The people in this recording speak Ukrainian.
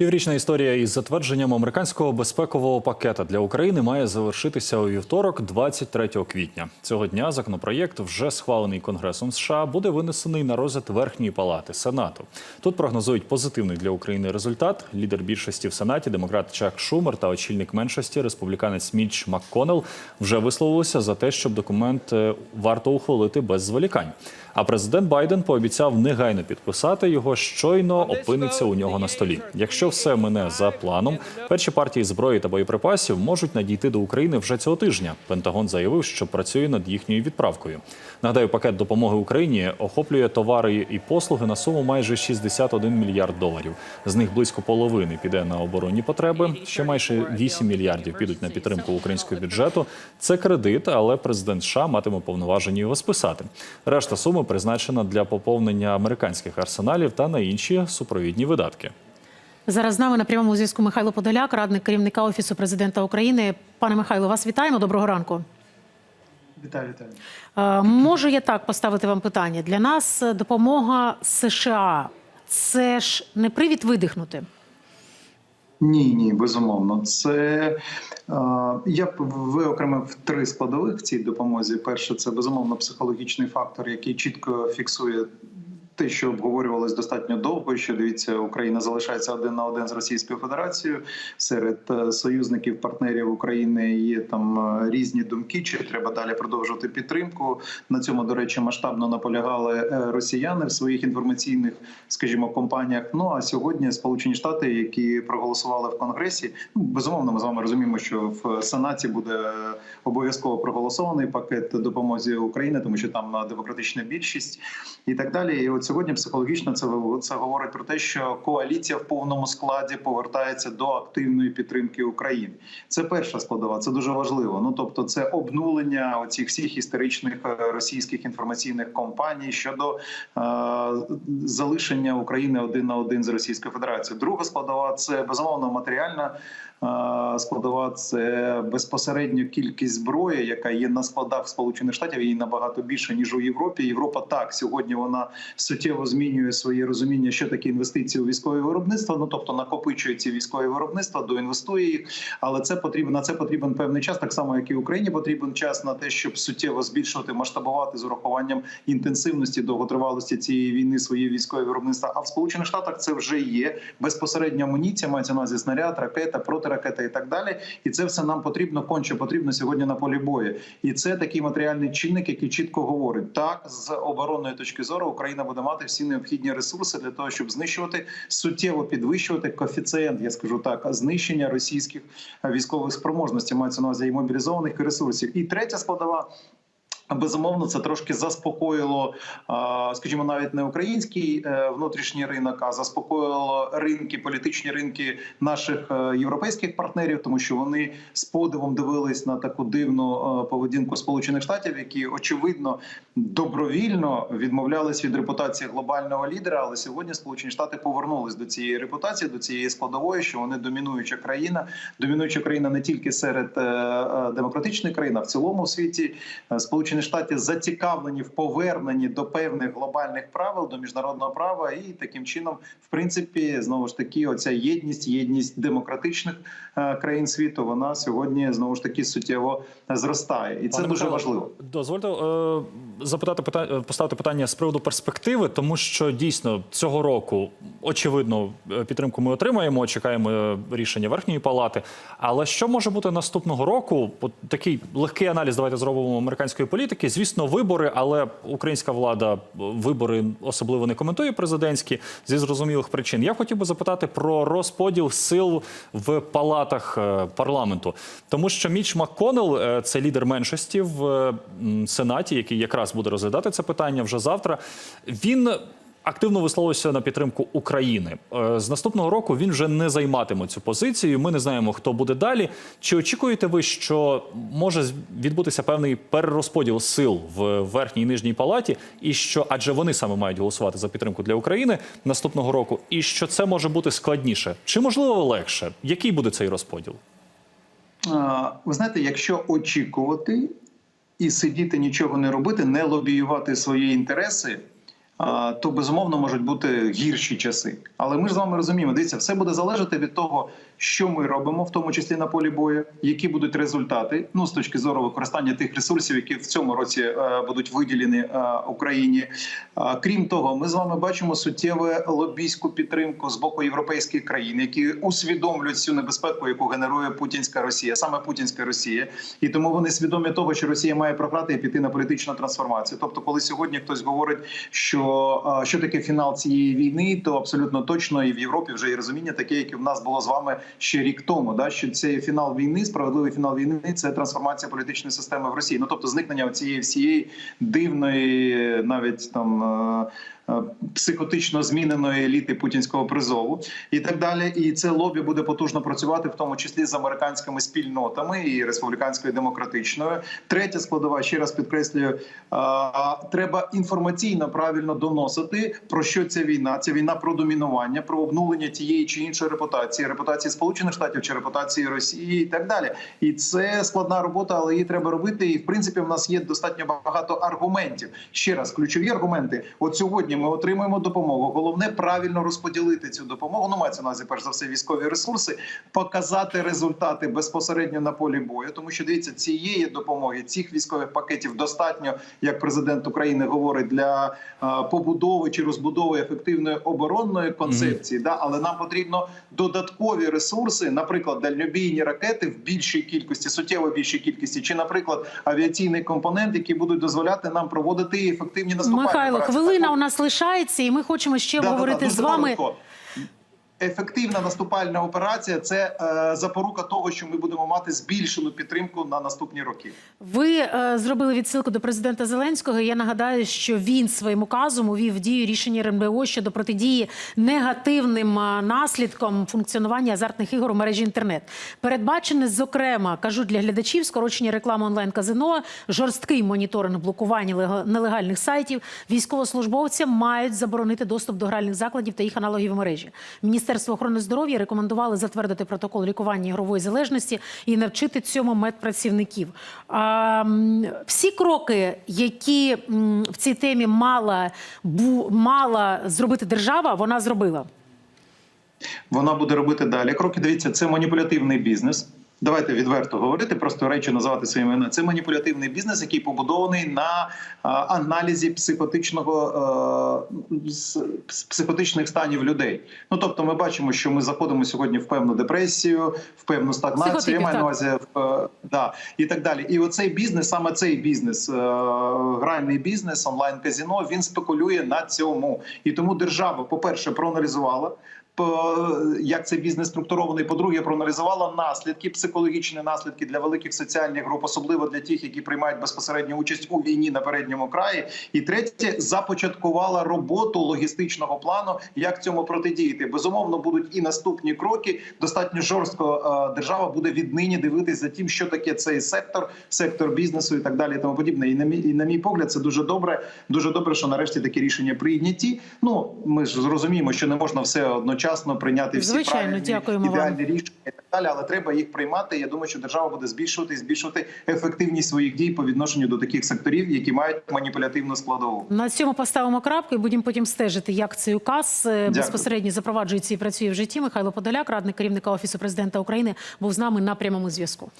Піврічна історія із затвердженням американського безпекового пакета для України має завершитися у вівторок, 23 квітня. Цього дня законопроєкт, вже схвалений Конгресом США, буде винесений на розгляд верхньої палати Сенату. Тут прогнозують позитивний для України результат. Лідер більшості в Сенаті, демократ Чак Шумер та очільник меншості, республіканець Міч МакКоннелл, вже висловилися за те, щоб документ е, варто ухвалити без зволікань. А президент Байден пообіцяв негайно підписати його, щойно опиниться у нього на столі. Якщо все мине за планом, перші партії зброї та боєприпасів можуть надійти до України вже цього тижня. Пентагон заявив, що працює над їхньою відправкою. Нагадаю, пакет допомоги Україні охоплює товари і послуги на суму майже 61 мільярд доларів. З них близько половини піде на оборонні потреби. Ще майже 8 мільярдів підуть на підтримку українського бюджету. Це кредит, але президент США матиме повноваження його списати. Решта суми призначена для поповнення американських арсеналів та на інші супровідні видатки. Зараз з нами на прямому зв'язку Михайло Подоляк, радник керівника офісу президента України. Пане Михайло, вас вітаємо. Доброго ранку. Вітаю, вітаю. Е, Можу я так поставити вам питання? Для нас допомога США це ж не привід видихнути. Ні, ні, безумовно. Це е, я б виокремив три складових в цій допомозі. Перше, це безумовно психологічний фактор, який чітко фіксує. Те, що обговорювалось достатньо довго, що дивіться, Україна залишається один на один з Російською Федерацією. Серед е, союзників, партнерів України є там е, різні думки, чи треба далі продовжувати підтримку. На цьому, до речі, масштабно наполягали е, росіяни в своїх інформаційних, скажімо, компаніях. Ну а сьогодні Сполучені Штати, які проголосували в Конгресі, ну безумовно, ми з вами розуміємо, що в Сенаті буде обов'язково проголосований пакет допомоги Україні, тому що там демократична більшість і так далі. І от сьогодні психологічно це це говорить про те, що коаліція в повному складі повертається до активної підтримки України. Це перша складова, це дуже важливо. Ну тобто, це обнулення оцих всіх історичних е, російських інформаційних компаній щодо е, залишення України один на один з Російською Федерацією. Друга складова це безумовно матеріальна. е, Складова це безпосередньо кількість зброї, яка є на складах Сполучених Штатів, її набагато більше ніж у Європі. Європа так сьогодні вона суттєво змінює своє розуміння, що таке інвестиції у військове виробництво. Ну тобто накопичує ці військові виробництва, доінвестує їх. Але це потрібно на це потрібен певний час, так само як і Україні потрібен час на те, щоб суттєво збільшувати, масштабувати з урахуванням інтенсивності довготривалості цієї війни свої військові виробництва. А в Сполучених Штатах це вже є безпосередня амуніція, мається на снаряд, ракета, протиракета і так далі. І це все нам потрібно конче потрібно сьогодні на полі бою. І це такий матеріальний чинник, який чітко говорить так з оборонної точки зору Україна буде мати всі необхідні ресурси для того, щоб знищувати суттєво підвищувати коефіцієнт, я скажу так, знищення російських військових спроможностей, мається на увазі і мобілізованих і ресурсів. І третя складова. Безумовно, це трошки заспокоїло, скажімо, навіть не український е, внутрішній ринок, а заспокоїло ринки, політичні ринки наших е, європейських партнерів, тому що вони з подивом дивились на таку дивну е, поведінку Сполучених Штатів, які очевидно добровільно відмовлялись від репутації глобального лідера. Але сьогодні Сполучені Штати повернулись до цієї репутації, до цієї складової, що вони домінуюча країна, домінуюча країна не тільки серед демократичних країн, а в цілому світі Е, Сполучені Штати зацікавлені в поверненні до певних глобальних правил до міжнародного права, і таким чином, в принципі, знову ж таки, оця єдність, єдність демократичних е, країн світу, вона сьогодні знову ж таки суттєво зростає, і це Пане дуже Михайло, важливо. Дозвольте е, запитати питання, поставити питання з приводу перспективи, тому що дійсно цього року очевидно е, підтримку ми отримаємо. Чекаємо е, рішення верхньої палати. Але що може бути наступного року? Такий легкий аналіз. Давайте зробимо американської політики. Звісно, вибори, але українська влада вибори особливо не коментує президентські зі зрозумілих причин. Я хотів би запитати про розподіл сил в палатах е, парламенту, тому що Міч МакКоннелл, е, це лідер меншості в е, сенаті, який якраз буде розглядати це питання вже завтра. Він активно висловився на підтримку України. Е, З наступного року він вже не займатиме цю позицію. Ми не знаємо, хто буде далі. Чи очікуєте ви, що може відбутися певний перерозподіл сил в верхній і нижній палаті, і що адже вони саме мають голосувати за підтримку для України наступного року, і що це може бути складніше? Чи можливо легше? Який буде цей розподіл? Ви знаєте, якщо очікувати і сидіти нічого не робити, не лобіювати свої інтереси. То безумовно можуть бути гірші часи. Але ми ж з вами розуміємо, дивіться, все буде залежати від того, що ми робимо, в тому числі на полі бою, які будуть результати, ну з точки зору використання тих ресурсів, які в цьому році е, будуть виділені е, Україні. Крім того, ми з вами бачимо суттєву лобійську підтримку з боку європейських країн, які усвідомлюють цю небезпеку, яку генерує путінська Росія, саме путінська Росія, і тому вони свідомі того, що Росія має програти і піти на політичну трансформацію. Тобто, коли сьогодні хтось говорить, що а, що таке фінал цієї війни, то абсолютно точно і в Європі вже є розуміння таке, яке в нас було з вами ще рік тому. Да, що цей фінал війни, справедливий фінал війни, це трансформація політичної системи в Росії. Ну тобто зникнення цієї всієї дивної, навіть там. Е, е, Психотично зміненої еліти путінського призову і так далі, і це лобі буде потужно працювати, в тому числі з американськими спільнотами і республіканською демократичною. Третя складова, ще раз підкреслюю, треба інформаційно правильно доносити про що ця війна. Ця війна про домінування, про обнулення тієї чи іншої репутації, репутації Сполучених Штатів чи репутації Росії, і так далі. І це складна робота, але її треба робити. І в принципі, в нас є достатньо багато аргументів. Ще раз, ключові аргументи. От сьогодні ми отримуємо допомогу. Головне правильно розподілити цю допомогу. Ну мається на увазі, перш за все, військові ресурси, показати результати безпосередньо на полі бою. Тому що дивіться, цієї допомоги, цих військових пакетів достатньо, як президент України говорить, для е, побудови чи розбудови ефективної оборонної концепції. Да, але нам потрібно додаткові ресурси, наприклад, дальнобійні ракети в більшій кількості, суттєво більшій кількості, чи, наприклад, авіаційний компонент, які будуть дозволяти нам проводити ефективні наступальні Михайло, операції. хвилина у нас лишається, і ми хочемо ще Да-да-да, обговорити з вами. коротко. Ефективна наступальна операція це е, запорука того, що ми будемо мати збільшену підтримку на наступні роки. Ви е, зробили відсилку до президента Зеленського. Я нагадаю, що він своїм указом увів дію рішення РНБО щодо протидії негативним е, наслідкам функціонування азартних ігор у мережі інтернет. Передбачене, зокрема, кажу для глядачів, скорочення реклами онлайн казино, жорсткий моніторинг блокування лега- нелегальних сайтів. Військовослужбовцям мають заборонити доступ до гральних закладів та їх аналогів мережі. Міністерство охорони здоров'я рекомендували затвердити протокол лікування ігрової залежності і навчити цьому медпрацівників. Всі кроки, які в цій темі мала, мала зробити держава, вона зробила. Вона буде робити далі. Кроки дивіться, це маніпулятивний бізнес. Давайте відверто говорити, просто речі називати своїми іменами. Це маніпулятивний бізнес, який побудований на аналізі психотичного е, психотичних станів людей. Ну тобто, ми бачимо, що ми заходимо сьогодні в певну депресію, в певну стагнацію. Психотипів, Я маю на увазі в е, да і так далі. І оцей бізнес, саме цей бізнес, е, гральний бізнес, онлайн казіно, він спекулює на цьому. І тому держава, по перше, проаналізувала. По- Як цей бізнес структурований? По-друге, проаналізувала наслідки, психологічні наслідки для великих соціальних груп, особливо для тих, які приймають безпосередню участь у війні на передньому краї. І третє, започаткувала роботу логістичного плану, як цьому протидіяти. Безумовно, будуть і наступні кроки. Достатньо жорстко е, держава буде віднині дивитись за тим, що таке цей сектор, сектор бізнесу і так далі. І тому подібне. І на мій і на мій погляд, це дуже добре. Дуже добре, що нарешті такі рішення прийняті. Ну ми ж зрозуміємо, що не можна все одночасно прийняти всі Звичайно, правильні, дякуємо вам. ідеальні рішення і так далі, але треба їх приймати. Я думаю, що держава буде збільшувати і збільшувати ефективність своїх дій по відношенню до таких секторів, які мають маніпулятивну складову. На цьому поставимо крапку і будемо потім стежити, як цей указ е, Дякую. безпосередньо запроваджується і працює в житті. Михайло Подоляк, радник керівника офісу президента України, був з нами на прямому зв'язку.